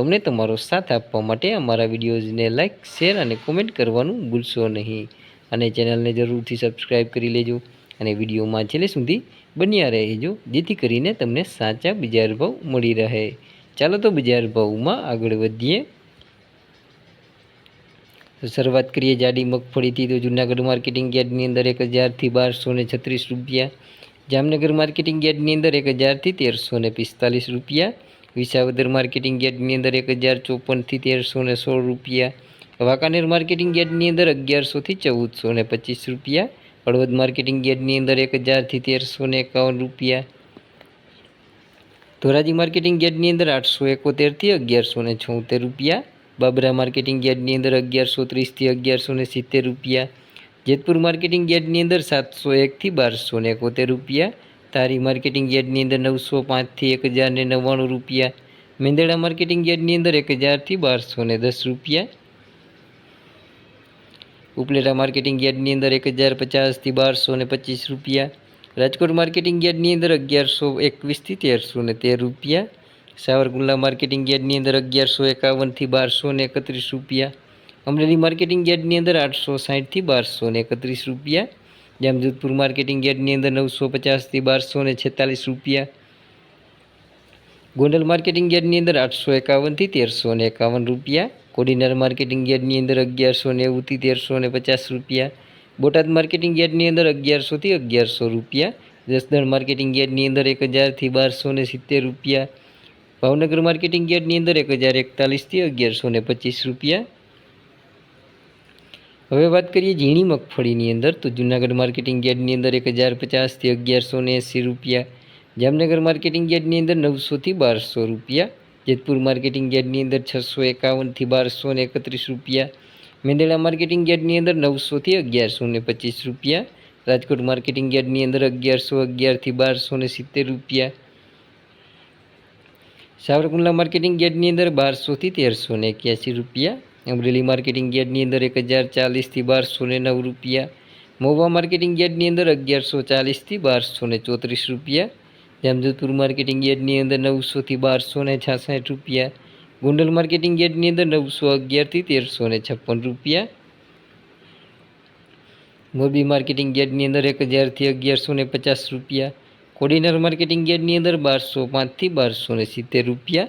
તો અમને તમારો સાથ આપવા માટે અમારા વિડીયોઝને લાઇક શેર અને કોમેન્ટ કરવાનું ભૂલશો નહીં. અને ચેનલને જરૂરથી સબસ્ક્રાઈબ કરી લેજો અને વિડીયોમાં છેલ્લે સુધી બન્યા રહેજો, જેથી કરીને તમને સાચા બજાર ભાવ મળી રહે. ચાલો તો બજાર ભાવમાં આગળ વધીએ. શરૂઆત કરીએ જાડી મગફળીથી. તો જૂનાગઢ માર્કેટિંગ યાર્ડની અંદર એક હજારથી બારસો ને છત્રીસ રૂપિયા. જામનગર માર્કેટિંગ યાર્ડની અંદર એક હજારથી તેરસો ને પિસ્તાલીસ રૂપિયા. વિસાવદર માર્કેટિંગ યાર્ડની અંદર એક હજાર ચોપનથી તેરસો ને સોળ રૂપિયા, વાંકાનેર માર્કેટિંગ યાર્ડની અંદર અગિયારસોથી ચૌદસો ને પચીસ રૂપિયા, હળવદ માર્કેટિંગ યાર્ડની અંદર એક હજારથી તેરસો ને એકાવન રૂપિયા, ધોરાજી માર્કેટિંગ યાર્ડની અંદર આઠસો એકોતેરથી અગિયારસો ને છોતેર રૂપિયા, બાબરા માર્કેટિંગ યાર્ડની અંદર અગિયારસો ત્રીસથી અગિયારસો ને સિત્તેર રૂપિયા, જેતપુર માર્કેટિંગ યાર્ડની અંદર સાતસો એકથી બારસો ને એકોતેર રૂપિયા તારી માર્કેટિંગ યાર્ડની અંદર નવસો પાંચથી એક હજારને નવ્વાણું રૂપિયા. મેંદડા માર્કેટિંગ યાર્ડની અંદર એક હજારથી બારસો ને દસ રૂપિયા. ઉપલેટા માર્કેટિંગ યાર્ડની અંદર એક હજાર પચાસથી બારસો ને પચીસ રૂપિયા. રાજકોટ માર્કેટિંગ યાર્ડની અંદર અગિયારસો એકવીસથી તેરસો ને તેર રૂપિયા. સાવરકુંડલા માર્કેટિંગ યાર્ડની અંદર અગિયારસો એકાવનથી બારસો ને એકત્રીસ રૂપિયા. અમરેલી માર્કેટિંગ યાર્ડની અંદર આઠસો સાઠથી બારસો ને એકત્રીસ રૂપિયા. જામજોધપુર માર્કેટિંગ યાર્ડની અંદર નવસો પચાસથી બારસો ને છેતાલીસ રૂપિયા. ગોંડલ માર્કેટિંગ યાર્ડની અંદર આઠસો એકાવનથી તેરસો ને એકાવન રૂપિયા. કોડીનાર માર્કેટિંગ યાર્ડની અંદર અગિયારસો નેવુંથી તેરસો ને પચાસ રૂપિયા. બોટાદ માર્કેટિંગ યાર્ડની અંદર અગિયારસોથી અગિયારસો રૂપિયા. જસદણ માર્કેટિંગ યાર્ડની અંદર એક હજારથી બારસો ને સિત્તેર રૂપિયા. ભાવનગર માર્કેટિંગ યાર્ડની અંદર એક હજાર એકતાલીસથી અગિયારસો ને પચીસ રૂપિયા. હવે વાત કરીએ ઝીણી મગફળીની અંદર, તો જૂનાગઢ માર્કેટિંગ યાર્ડની અંદર એક હજાર પચાસથી અગિયારસો ને એંસી રૂપિયા, જામનગર માર્કેટિંગ યાર્ડની અંદર નવસોથી બારસો રૂપિયા, જેતપુર માર્કેટિંગ યાર્ડની અંદર છસો એકાવનથી બારસો ને એકત્રીસ રૂપિયા મેંદરડા માર્કેટિંગ યાર્ડની અંદર નવસોથી અગિયારસો ને પચીસ રૂપિયા, રાજકોટ માર્કેટિંગ યાર્ડની અંદર અગિયારસો અગિયારથી બારસો ને સિત્તેર રૂપિયા, સાવરકુંડલા માર્કેટિંગ યાર્ડની અંદર બારસોથી તેરસો ને એક્યાસી રૂપિયા અમરેલી માર્કેટિંગ યાર્ડની અંદર એક હજાર ચાલીસથી બારસો ને નવ રૂપિયા. મહુવા માર્કેટિંગ યાર્ડની અંદર અગિયારસો ચાલીસથી બારસો ને ચોત્રીસ રૂપિયા. જામજોધપુર માર્કેટિંગ યાર્ડની અંદર નવસોથી બારસો ને છાસઠ રૂપિયા. ગોંડલ માર્કેટિંગ યાર્ડની અંદર નવસો અગિયારથી તેરસો ને છપ્પન રૂપિયા. મોરબી માર્કેટિંગ યાર્ડની અંદર એક હજારથી અગિયારસો ને પચાસ રૂપિયા. કોડીનાર માર્કેટિંગ યાર્ડની અંદર બારસો પાંચથી બારસો ને સિત્તેર રૂપિયા.